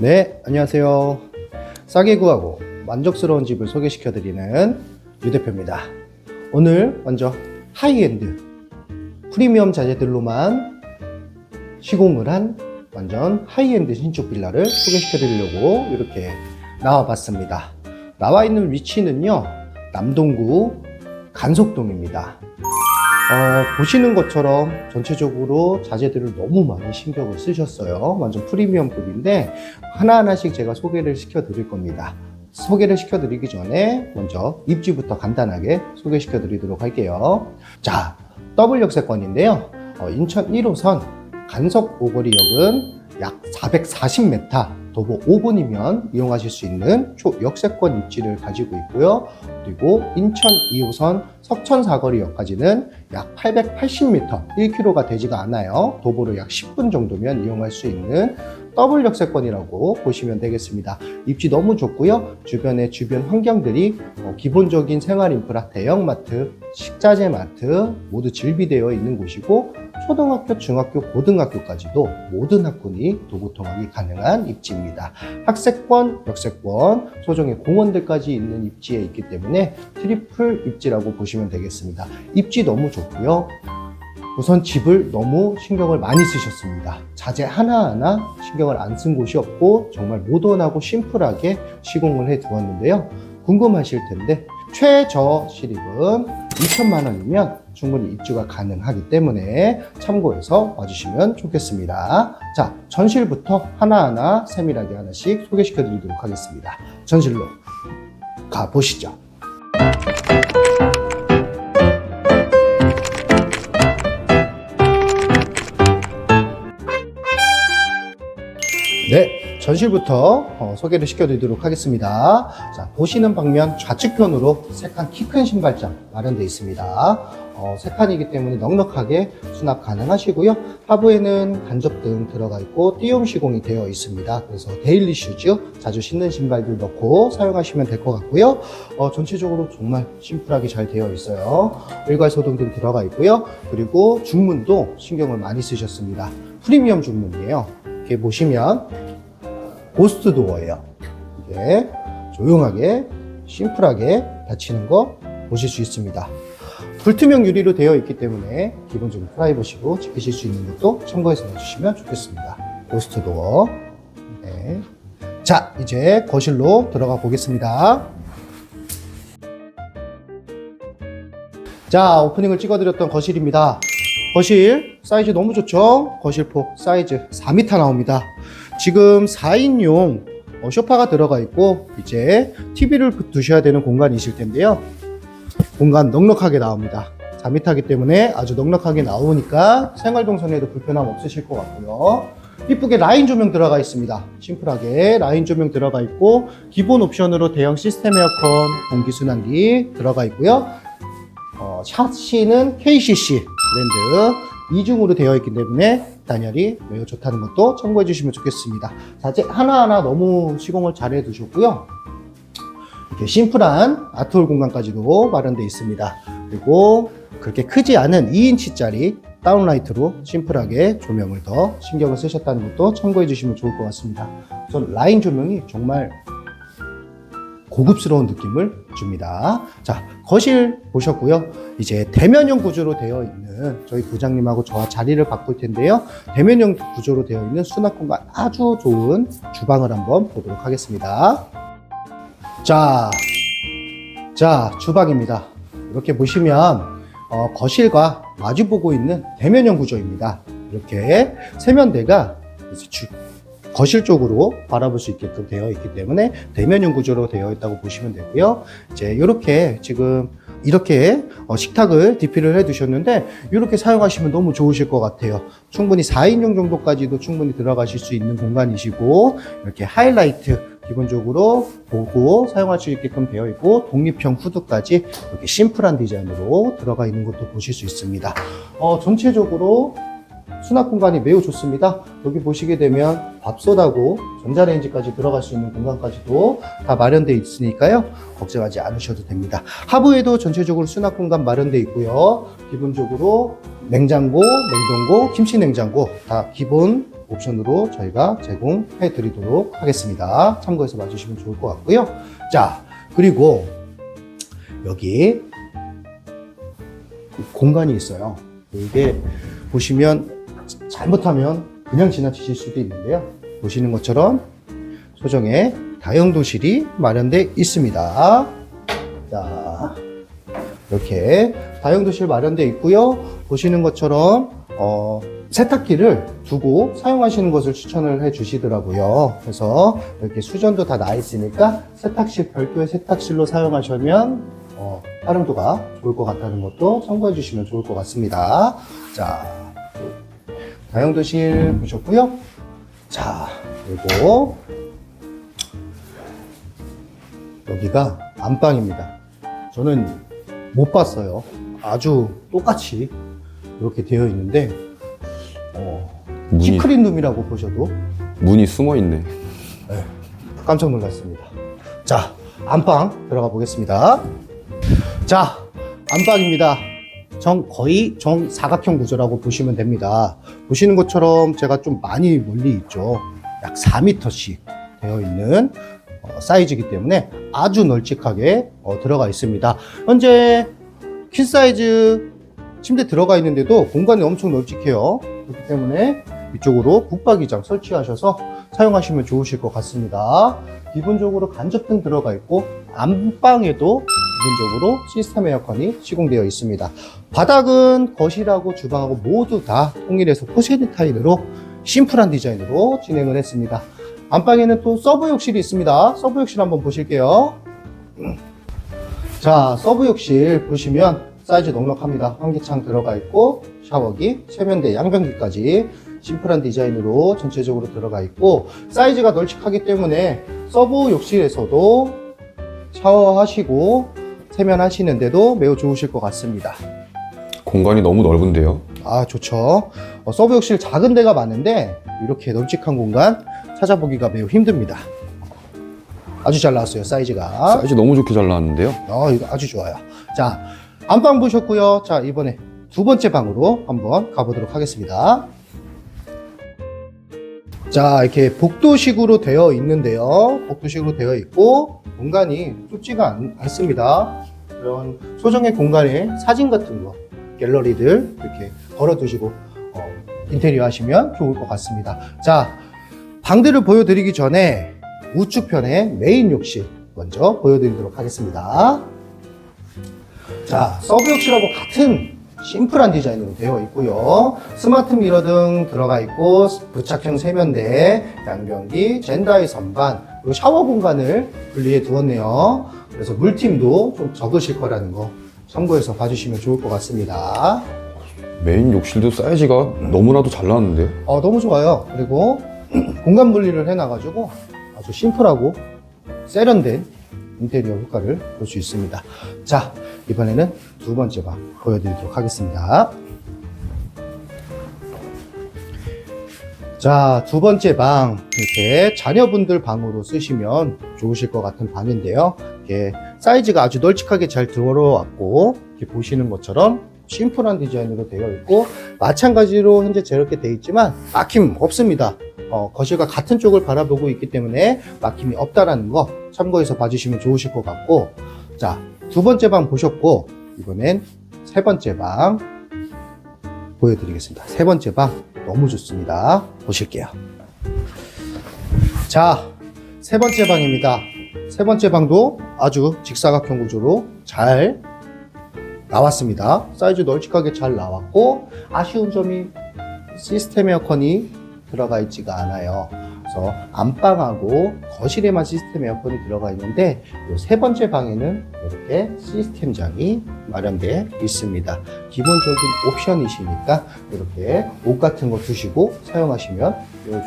네, 안녕하세요. 싸게 구하고 만족스러운 집을 소개시켜 드리는 유 대표입니다. 오늘 먼저 하이엔드 프리미엄 자재들로만 시공을 한 완전 하이엔드 신축 빌라를 소개시켜 드리려고 이렇게 나와 봤습니다. 나와 있는 위치는요, 남동구 간속동입니다. 어, 보시는 것처럼 전체적으로 자재들을 너무 많이 신경을 쓰셨어요. 완전 프리미엄급인데 하나하나씩 제가 소개를 시켜드릴 겁니다. 소개를 시켜드리기 전에 먼저 입지부터 간단하게 소개시켜드리도록 할게요. 자, 더블 역세권인데요. 어, 인천 1호선 간석 오거리역은 약 440m, 도보 5분이면 이용하실 수 있는 초역세권 입지를 가지고 있고요. 그리고 인천 2호선 석천 사거리역까지는 약 880m, 1km가 되지가 않아요. 도보로 약 10분 정도면 이용할 수 있는 더블 역세권이라고 보시면 되겠습니다. 입지 너무 좋고요. 주변에 주변 환경들이 어, 기본적인 생활 인프라, 대형마트, 식자재 마트 모두 즐비되어 있는 곳이고 초등학교, 중학교, 고등학교까지도 모든 학군이 도보 통학이 가능한 입지입니다. 학세권, 역세권, 소정의 공원들까지 있는 입지에 있기 때문에 트리플 입지라고 보시면 되겠습니다. 입지 너무 좋고요. 우선 집을 너무 신경을 많이 쓰셨습니다. 자재 하나하나 신경을 안 쓴 곳이 없고 정말 모던하고 심플하게 시공을 해 두었는데요. 궁금하실 텐데 최저 실입은 2천만 원이면 충분히 입주가 가능하기 때문에 참고해서 와주시면 좋겠습니다. 자, 전실부터 하나하나 세밀하게 하나씩 소개시켜 드리도록 하겠습니다. 전실로 가보시죠. 전실부터 어, 소개를 시켜드리도록 하겠습니다. 자, 보시는 방면 좌측편으로 세칸 키 큰 신발장 마련되어 있습니다. 어, 세 칸이기 때문에 넉넉하게 수납 가능하시고요. 하부에는 간접등 들어가 있고 띄움 시공이 되어 있습니다. 그래서 데일리 슈즈, 자주 신는 신발들 넣고 사용하시면 될 것 같고요. 어, 전체적으로 정말 심플하게 잘 되어 있어요. 일괄 소등등 들어가 있고요. 그리고 중문도 신경을 많이 쓰셨습니다. 프리미엄 중문이에요. 이렇게 보시면 고스트 도어예요. 이게 조용하게 심플하게 닫히는 거 보실 수 있습니다. 불투명 유리로 되어 있기 때문에 기본적인 프라이버시로 지키실 수 있는 것도 참고해서 넣어주시면 좋겠습니다. 고스트 도어. 네. 자, 이제 거실로 들어가 보겠습니다. 자, 오프닝을 찍어드렸던 거실입니다. 거실 사이즈 너무 좋죠? 거실 폭 사이즈 4m 나옵니다. 지금 4인용 어, 소파가 들어가 있고 이제 TV를 두셔야 되는 공간이실 텐데요. 공간 넉넉하게 나옵니다. 4m이기 때문에 아주 넉넉하게 나오니까 생활 동선에도 불편함 없으실 것 같고요. 이쁘게 라인 조명 들어가 있습니다. 심플하게 라인 조명 들어가 있고 기본 옵션으로 대형 시스템 에어컨, 공기 순환기 들어가 있고요. 어, 샤시는 KCC 브랜드 이중으로 되어 있기 때문에 단열이 매우 좋다는 것도 참고해 주시면 좋겠습니다. 자재 하나하나 너무 시공을 잘 해 두셨고요. 이렇게 심플한 아트홀 공간까지도 마련되어 있습니다. 그리고 그렇게 크지 않은 2인치짜리 다운라이트로 심플하게 조명을 더 신경을 쓰셨다는 것도 참고해 주시면 좋을 것 같습니다. 우선 라인 조명이 정말 고급스러운 느낌을 줍니다. 자, 거실 보셨고요. 이제 대면형 구조로 되어 있는 저희 부장님하고 저와 자리를 바꿀 텐데요. 대면형 구조로 되어 있는 수납 공간 아주 좋은 주방을 한번 보도록 하겠습니다. 자, 자, 주방입니다. 이렇게 보시면 어, 거실과 마주보고 있는 대면형 구조입니다. 이렇게 세면대가 이제 주, 거실 쪽으로 바라볼 수 있게끔 되어 있기 때문에 대면형 구조로 되어 있다고 보시면 되고요. 이제 이렇게 지금 이렇게 어, 식탁을 DP를 해 두셨는데 이렇게 사용하시면 너무 좋으실 것 같아요. 충분히 4인용 정도까지도 충분히 들어가실 수 있는 공간이시고 이렇게 하이라이트 기본적으로 보고 사용할 수 있게끔 되어 있고 독립형 후드까지 이렇게 심플한 디자인으로 들어가 있는 것도 보실 수 있습니다. 어, 전체적으로 수납 공간이 매우 좋습니다. 여기 보시게 되면 밥솥하고 전자레인지까지 들어갈 수 있는 공간까지도 다 마련되어 있으니까요. 걱정하지 않으셔도 됩니다. 하부에도 전체적으로 수납 공간 마련되어 있고요. 기본적으로 냉장고, 냉동고, 김치 냉장고 다 기본 옵션으로 저희가 제공해 드리도록 하겠습니다. 참고해서 봐주시면 좋을 것 같고요. 자, 그리고 여기 공간이 있어요. 이게 보시면 잘못하면 그냥 지나치실 수도 있는데요. 보시는 것처럼 소정의 다용도실이 마련되어 있습니다. 자, 이렇게 다용도실 마련되어 있고요. 보시는 것처럼 어, 세탁기를 두고 사용하시는 것을 추천을 해 주시더라고요. 그래서 이렇게 수전도 다 나 있으니까 세탁실 별도의 세탁실로 사용하시면 어, 활용도가 좋을 것 같다는 것도 참고해 주시면 좋을 것 같습니다. 자, 다용도실 보셨고요. 자, 그리고 여기가 안방입니다. 저는 못 봤어요. 아주 똑같이 이렇게 되어 있는데 어, 문이, 시크릿 룸이라고 보셔도 문이 숨어 있네. 깜짝 놀랐습니다. 자, 안방 들어가 보겠습니다. 자, 안방입니다. 정, 거의 정사각형 구조라고 보시면 됩니다. 보시는 것처럼 제가 좀 많이 멀리 있죠. 약 4m씩 되어 있는 어, 사이즈이기 때문에 아주 널찍하게 어, 들어가 있습니다. 현재 퀸 사이즈 침대 들어가 있는데도 공간이 엄청 널찍해요. 그렇기 때문에 이쪽으로 붙박이장 설치하셔서 사용하시면 좋으실 것 같습니다. 기본적으로 간접등 들어가 있고 안방에도 기본적으로 시스템 에어컨이 시공되어 있습니다. 바닥은 거실하고 주방하고 모두 다 통일해서 포세드 타일으로 심플한 디자인으로 진행을 했습니다. 안방에는 또 서브 욕실이 있습니다. 서브 욕실 한번 보실게요. 자, 서브 욕실 보시면 사이즈 넉넉합니다. 환기창 들어가 있고 샤워기, 세면대, 양변기까지 심플한 디자인으로 전체적으로 들어가 있고 사이즈가 널찍하기 때문에 서브 욕실에서도 샤워하시고 세면하시는데도 매우 좋으실 것 같습니다. 공간이 너무 넓은데요. 아 좋죠. 어, 서브 욕실 작은 데가 많은데 이렇게 널찍한 공간 찾아보기가 매우 힘듭니다. 아주 잘 나왔어요 사이즈가. 사이즈 너무 좋게 잘 나왔는데요. 어, 이거 아주 좋아요. 자, 안방 보셨고요. 자, 이번에 두 번째 방으로 한번 가보도록 하겠습니다. 자, 이렇게 복도식으로 되어 있는데요. 복도식으로 되어 있고 공간이 좁지가 않, 않습니다. 이런 소정의 공간에 사진 같은 거, 갤러리들 이렇게 걸어두시고 어, 인테리어 하시면 좋을 것 같습니다. 자, 방들을 보여드리기 전에 우측편에 메인 욕실 먼저 보여드리도록 하겠습니다. 자, 서브 욕실하고 같은 심플한 디자인으로 되어 있고요. 스마트 미러 등 들어가 있고 부착형 세면대, 양변기, 젠다이 선반, 그리고 샤워 공간을 분리해 두었네요. 그래서 물팀도 좀 적으실 거라는 거 참고해서 봐주시면 좋을 것 같습니다. 메인 욕실도 사이즈가 너무나도 잘 나왔는데요. 어, 너무 좋아요. 그리고 공간 분리를 해놔가지고 아주 심플하고 세련된 인테리어 효과를 볼 수 있습니다. 자, 이번에는 두 번째 방 보여드리도록 하겠습니다. 자, 두 번째 방. 이렇게 자녀분들 방으로 쓰시면 좋으실 것 같은 방인데요. 이렇게 사이즈가 아주 널찍하게 잘 들어왔고, 이렇게 보시는 것처럼 심플한 디자인으로 되어 있고, 마찬가지로 현재 저렇게 되어 있지만, 막힘 없습니다. 어, 거실과 같은 쪽을 바라보고 있기 때문에 막힘이 없다라는 거 참고해서 봐주시면 좋으실 것 같고, 자, 두 번째 방 보셨고, 이번엔 세 번째 방 보여드리겠습니다. 세 번째 방 너무 좋습니다. 보실게요. 자, 세 번째 방입니다. 세 번째 방도 아주 직사각형 구조로 잘 나왔습니다. 사이즈 널찍하게 잘 나왔고 아쉬운 점이 시스템 에어컨이 들어가 있지가 않아요. 그래서 안방하고 거실에만 시스템 에어컨이 들어가 있는데 이세 번째 방에는 이렇게 시스템장이 마련되어 있습니다. 기본적인 옵션이시니까 이렇게 옷 같은 거 두시고 사용하시면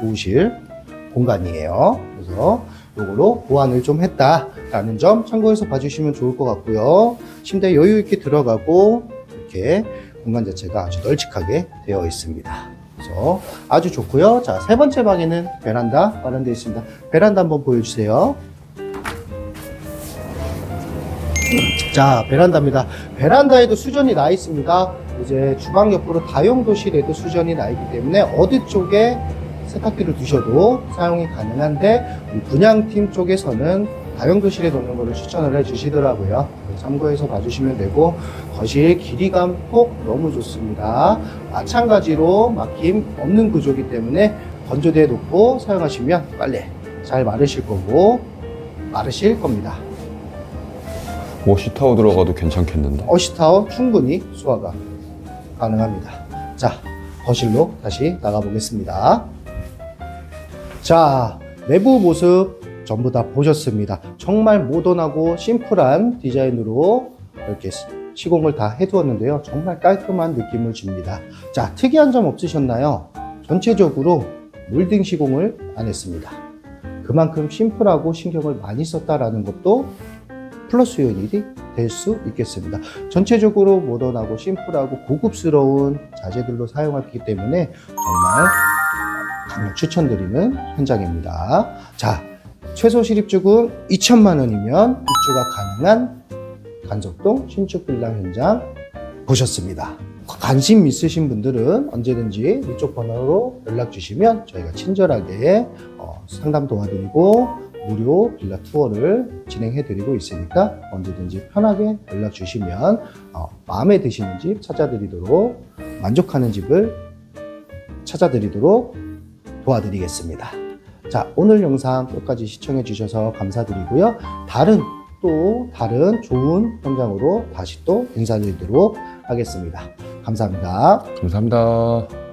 좋으실 공간이에요. 그래서 이걸로 보완을 좀 했다라는 점 참고해서 봐주시면 좋을 것 같고요. 침대 여유 있게 들어가고 이렇게 공간 자체가 아주 널찍하게 되어 있습니다. 그래서 아주 좋고요. 자, 세 번째 방에는 베란다 마련되어 있습니다. 베란다 한번 보여주세요. 자, 베란다입니다. 베란다에도 수전이 나 있습니다. 이제 주방 옆으로 다용도실에도 수전이 나 있기 때문에 어디 쪽에 세탁기를 두셔도 사용이 가능한데 분양팀 쪽에서는 다용도실에 놓는 것을 추천을 해주시더라고요. 참고해서 봐주시면 되고 거실 길이감 폭 너무 좋습니다. 마찬가지로 막힘 없는 구조이기 때문에 건조대에 놓고 사용하시면 빨리 잘 마르실 거고 마르실 겁니다. 워시타워 들어가도 괜찮겠는데? 어시타워 충분히 수화가 가능합니다. 자, 거실로 다시 나가보겠습니다. 자, 내부 모습 전부 다 보셨습니다. 정말 모던하고 심플한 디자인으로 이렇게 시공을 다 해두었는데요. 정말 깔끔한 느낌을 줍니다. 자, 특이한 점 없으셨나요? 전체적으로 몰딩 시공을 안 했습니다. 그만큼 심플하고 신경을 많이 썼다라는 것도 플러스 요인이 될 수 있겠습니다. 전체적으로 모던하고 심플하고 고급스러운 자재들로 사용했기 때문에 정말 강력 추천드리는 현장입니다. 자, 최소 실입주금 2천만 원이면 입주가 가능한 간석동 신축 빌라 현장 보셨습니다. 관심 있으신 분들은 언제든지 이쪽 번호로 연락 주시면 저희가 친절하게 어, 상담 도와드리고 무료 빌라 투어를 진행해 드리고 있으니까 언제든지 편하게 연락 주시면 어, 마음에 드시는 집 찾아드리도록 만족하는 집을 찾아드리도록 도와드리겠습니다. 자, 오늘 영상 끝까지 시청해 주셔서 감사드리고요. 다른 또 다른 좋은 현장으로 다시 또 인사드리도록 하겠습니다. 감사합니다. 감사합니다.